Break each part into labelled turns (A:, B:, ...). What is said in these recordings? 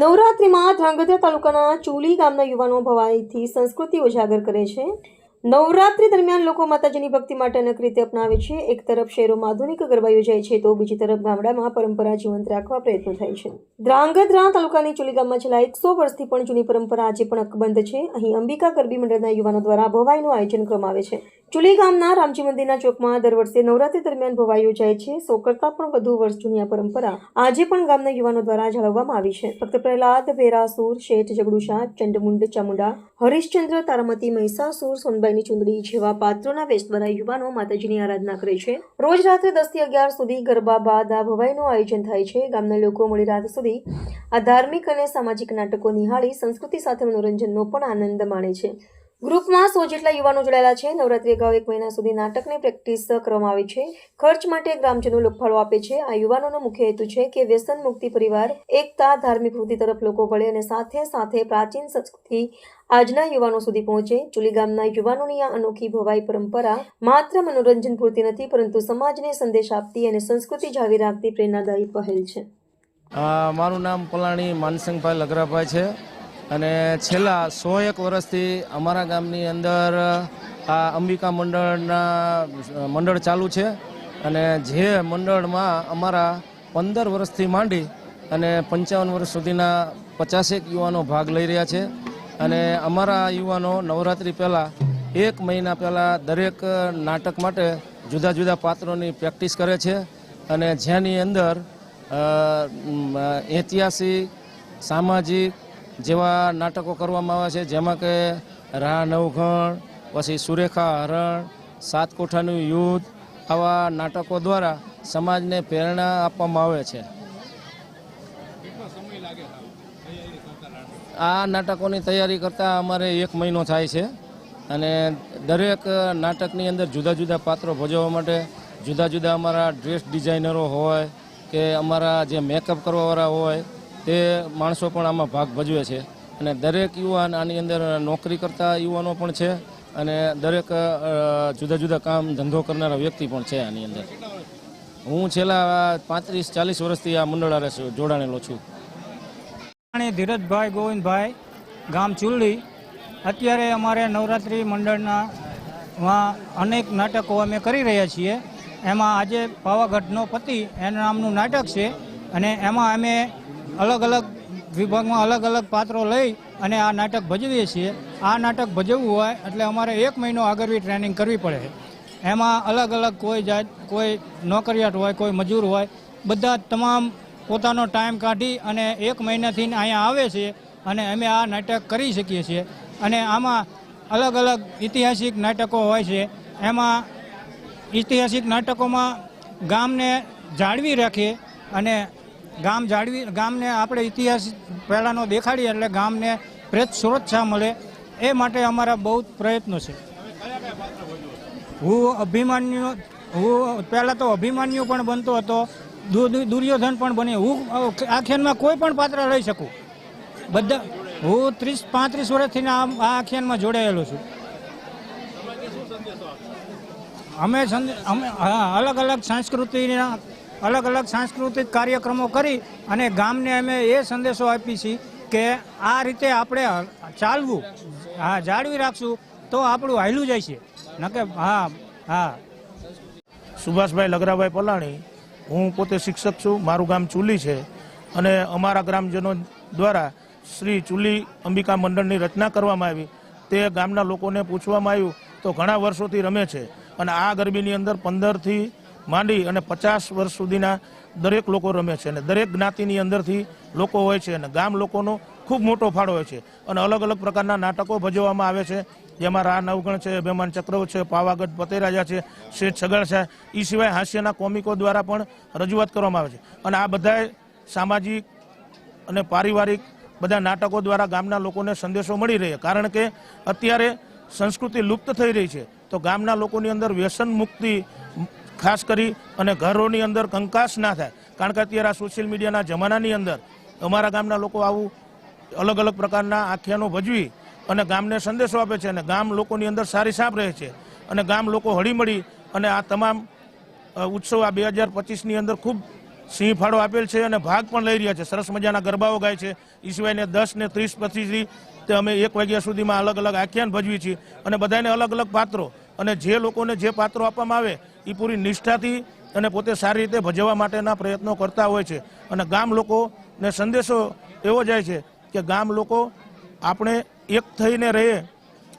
A: નવરાત્રિમાં ધ્રાંગધ્રા તાલુકાના ચુલી ગામના યુવાનો ભવાઈથી સંસ્કૃતિ ઉજાગર કરે છે. નવરાત્રિ દરમિયાન લોકો માતાજીની ભક્તિ માટે અનેક રીતે અપનાવે છે. એક તરફ શહેરોમાં આધુનિક ગરબા યોજાય છે તો બીજી તરફ ગામડામાં પરંપરા જીવંત રાખવા પ્રયત્નો થાય છે. ધ્રાંગધ્રા તાલુકાની ચુલી ગામમાં છેલ્લા એકસો વર્ષથી પણ જૂની પરંપરા આજે પણ અકબંધ છે. અહીં અંબિકા ગરબી મંડળના યુવાનો દ્વારા ભવાઈનું આયોજન કરવામાં આવે છે. ચુલી ગામના રામજી મંદિરના ચોકમાં દર વર્ષે નવરાત્રી દરમિયાન ભવાઈ યોજાય છે. સો કરતાં પણ વધુ વર્ષ જૂની આ પરંપરા આજે પણ ગામના યુવાનો દ્વારા જાળવવામાં આવી છે. ફક્ત પ્રહલાદ વેરાસુર શેઠ જગડુશા, ચંડમુંડ ચામુંડા, હરિશ્ચંદ્ર, તારામતી મહિષાસુર સોનબાઈની ચુંદડી જેવા પાત્રોના વેશ દ્વારા યુવાનો માતાજીની આરાધના કરે છે. રોજ રાત્રે દસથી અગિયાર સુધી ગરબા, બાદ આ ભવાઈનું આયોજન થાય છે. ગામના લોકો મોડી રાત સુધી આ ધાર્મિક અને સામાજિક નાટકો નિહાળી સંસ્કૃતિ સાથે મનોરંજનનો પણ આનંદ માણે છે. ગ્રુપમાં સો જેટલા યુવાનો જોડાયેલા છે. નવરાત્રી અગાઉ એક મહિના સુધી નાટકની પ્રેક્ટિસ કરવામાં આવી છે. ખર્ચ માટે ગ્રામજનો લોકફાળો આપે છે. આ યુવાનોનો મુખ્ય હેતુ છે કે વ્યસન મુક્તિ પરિવાર, એકતા, ધાર્મિક વૃત્તિ તરફ લોકો વળે અને સાથે સાથે પ્રાચીન સંસ્કૃતિ આજના યુવાનો સુધી પહોંચે. ચુલી ગામના યુવાનોની આ અનોખી ભવાઈ પરંપરા માત્ર મનોરંજન પૂરતી નથી, પરંતુ સમાજને સંદેશ આપતી અને સંસ્કૃતિ જાળવી રાખતી પ્રેરણાદાયી પહેલ છે.
B: મારું નામ પલાણી માનસિંહભાઈ લગરાભાઈ છે. અને છેલ્લા સો એક વર્ષથી અમારા ગામની અંદર આ અંબિકા મંડળના મંડળ ચાલુ છે અને જે મંડળમાં અમારા પંદર વર્ષથી માંડી અને પંચાવન વર્ષ સુધીના પચાસેક યુવાનો ભાગ લઈ રહ્યા છે અને અમારા યુવાનો નવરાત્રિ પહેલાં એક મહિના પહેલાં દરેક નાટક માટે જુદા જુદા પાત્રોની પ્રેક્ટિસ કરે છે અને જેની અંદર ઐતિહાસિક, સામાજિક જેવા નાટકો કરવામાં આવે છે, જેમાં કે રાહ નવઘણ, પછી સુરેખા હરણ સાત કોઠાનું યુદ્ધ, આવા નાટકો દ્વારા સમાજને પ્રેરણા આપવામાં આવે છે. આ નાટકોની તૈયારી કરતાં અમારે એક મહિનો થાય છે અને દરેક નાટકની અંદર જુદા જુદા પાત્રો ભજવવા માટે જુદા જુદા અમારા ડ્રેસ ડિઝાઇનરો હોય કે અમારા જે મેકઅપ કરવાવાળા હોય તે માણસો પણ આમાં ભાગ ભજવે છે. અને દરેક યુવાન આની અંદર નોકરી કરતા યુવાનો પણ છે અને દરેક જુદા જુદા કામ ધંધો કરનારા વ્યક્તિ પણ છે આની અંદર. હું છેલ્લા પાંત્રીસ ચાલીસ વર્ષથી આ મંડળારે જોડાણેલો છું.
C: ધીરજભાઈ ગોવિંદભાઈ, ગામ ચુલ્લી અત્યારે અમારે નવરાત્રિ મંડળના માં અનેક નાટકો અમે કરી રહ્યા છીએ. એમાં આજે પાવાગઢનો પતિ, એના નામનું નાટક છે. અને એમાં અમે અલગ અલગ વિભાગમાં અલગ અલગ પાત્રો લઈ અને આ નાટક ભજવીએ છીએ. આ નાટક ભજવવું હોય એટલે અમારે એક મહિનો આગળવી ટ્રેનિંગ કરવી પડે. એમાં અલગ અલગ કોઈ જાત, કોઈ નોકરિયાત હોય, કોઈ મજૂર હોય, બધા તમામ પોતાનો ટાઈમ કાઢી અને એક મહિનાથી અહીંયા આવે છે અને અમે આ નાટક કરી શકીએ છીએ. અને આમાં અલગ અલગ ઐતિહાસિક નાટકો હોય છે. એમાં ઐતિહાસિક નાટકોમાં ગામને જાળવી રાખીએ અને ગામ જાળવી ગામને આપણે ઇતિહાસ પહેલાંનો દેખાડીએ એટલે ગામને પ્રેત સુરક્ષા મળે એ માટે અમારા બહુ પ્રયત્નો છે. હું અભિમાન્યુ, હું પહેલાં તો અભિમાન્યુ પણ બનતો હતો દુર્યોધન પણ બની હું આખ્યાનમાં કોઈ પણ પાત્ર લઈ શકું. બધા, હું ત્રીસ, પાંત્રીસ વર્ષથી આ આ આખ્યાનમાં જોડાયેલો છું. અમે અમે, હા અલગ અલગ સંસ્કૃતિના અલગ અલગ સાંસ્કૃતિક કાર્યક્રમો કરી અને ગામને અમે એ સંદેશો આપી છીએ કે આ રીતે આપણે ચાલવું, હા, જાળવી રાખશું તો આપણું હાયલું જાય છે. નકે, હા હા.
D: સુભાષભાઈ લગરાભાઈ પલાણી, હું પોતે શિક્ષક છું, મારું ગામ ચુલી છે અને અમારા ગ્રામજનો દ્વારા શ્રી ચુલી અંબિકા મંડળની રચના કરવામાં આવી. તે ગામના લોકોને પૂછવામાં આવ્યું, તો ઘણા વર્ષોથી રમે છે અને આ ગરબીની અંદર પંદરથી માંડી અને પચાસ વર્ષ સુધીના દરેક લોકો રમે છે અને દરેક જ્ઞાતિની અંદરથી લોકો હોય છે અને ગામ લોકોનો ખૂબ મોટો ફાળો હોય છે. અને અલગ અલગ પ્રકારના નાટકો ભજવવામાં આવે છે. જેમાં રા નવગણ છે, અભિમાન ચક્રવ છે, પાવાગઢ પતેરાજા છે, શેઠ સગડ છે. એ સિવાય હાસ્યના કોમિકો દ્વારા પણ રજૂઆત કરવામાં આવે છે. અને આ બધાય સામાજિક અને પારિવારિક બધા નાટકો દ્વારા ગામના લોકોને સંદેશો મળી રહે. કારણ કે અત્યારે સંસ્કૃતિ લુપ્ત થઈ રહી છે. તો ગામના લોકોની અંદર વ્યસન મુક્તિ ખાસ કરી અને ઘરોની અંદર કંકાસ ના થાય. કારણ કે અત્યારે આ સોશિયલ મીડિયાના જમાનાની અંદર અમારા ગામના લોકો આવું અલગ અલગ પ્રકારના આખ્યાનો ભજવી અને ગામને સંદેશો આપે છે અને ગામ લોકોની અંદર સારી સાપ રહે છે. અને ગામ લોકો હળીમળી અને આ તમામ ઉત્સવ આ બે હજાર પચીસની અંદર ખૂબ સિંહ ફાળો આપેલ છે અને ભાગ પણ લઈ રહ્યા છે. સરસ મજાના ગરબાઓ ગાય છે. એ સિવાયને દસ ને ત્રીસ પચીસથી અમે એક વાગ્યા સુધીમાં અલગ અલગ આખ્યાન ભજવી છીએ અને બધાને અલગ અલગ પાત્રો અને જે લોકોને જે પાત્રો આપવામાં આવે એ પૂરી નિષ્ઠાથી અને પોતે સારી રીતે ભજવવા માટેના પ્રયત્નો કરતા હોય છે. અને ગામ લોકોને સંદેશો એવો જાય છે કે ગામ લોકો આપણે એક થઈને રહીએ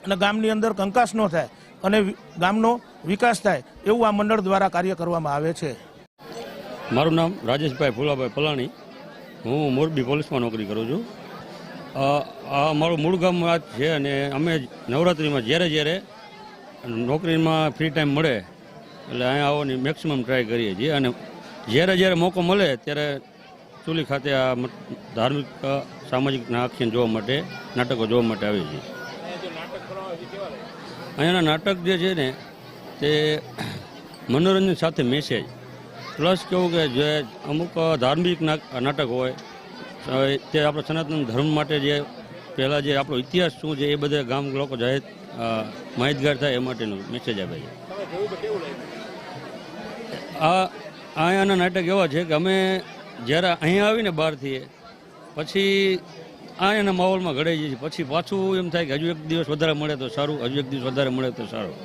D: અને ગામની અંદર કંકાસ ન થાય અને ગામનો વિકાસ થાય એવું આ મંડળ દ્વારા કાર્ય કરવામાં આવે છે.
E: મારું નામ રાજેશભાઈ ફુલાભાઈ પલાણી. હું મોરબી પોલીસમાં નોકરી કરું છું. આ મારું મૂળ ગામ છે અને અમે નવરાત્રિમાં જ્યારે જ્યારે નોકરીમાં ફ્રી ટાઈમ મળે, એટલે અહીંયા આવવાની મેક્સિમમ ટ્રાય કરીએ છીએ. અને જ્યારે જ્યારે મોકો મળે, ત્યારે ચૂલી ખાતે આ ધાર્મિક સામાજિક આખ્યાન જોવા માટે, નાટકો જોવા માટે આવીએ છીએ. અહીંયાના નાટક જે છે ને, તે મનોરંજન સાથે મેસેજ પ્લસ કેવું કે જે અમુક ધાર્મિક નાટક હોય તે આપણા સનાતન ધર્મ માટે જે પહેલાં જે આપણો ઇતિહાસ શું છે એ બધા ગામ લોકો જાહેર માહિતગાર થાય એ માટેનો મેસેજ આપે છે. આ અહીંયાના નાટક એવા છે કે અમે જ્યારે અહીંયા આવીને બહારથી પછી અહીંયાના માહોલમાં ઘડાઈ જઈએ પછી પાછું એમ થાય કે હજુ એક દિવસ વધારે મળે તો સારું, હજુ એક દિવસ વધારે મળે તો સારું.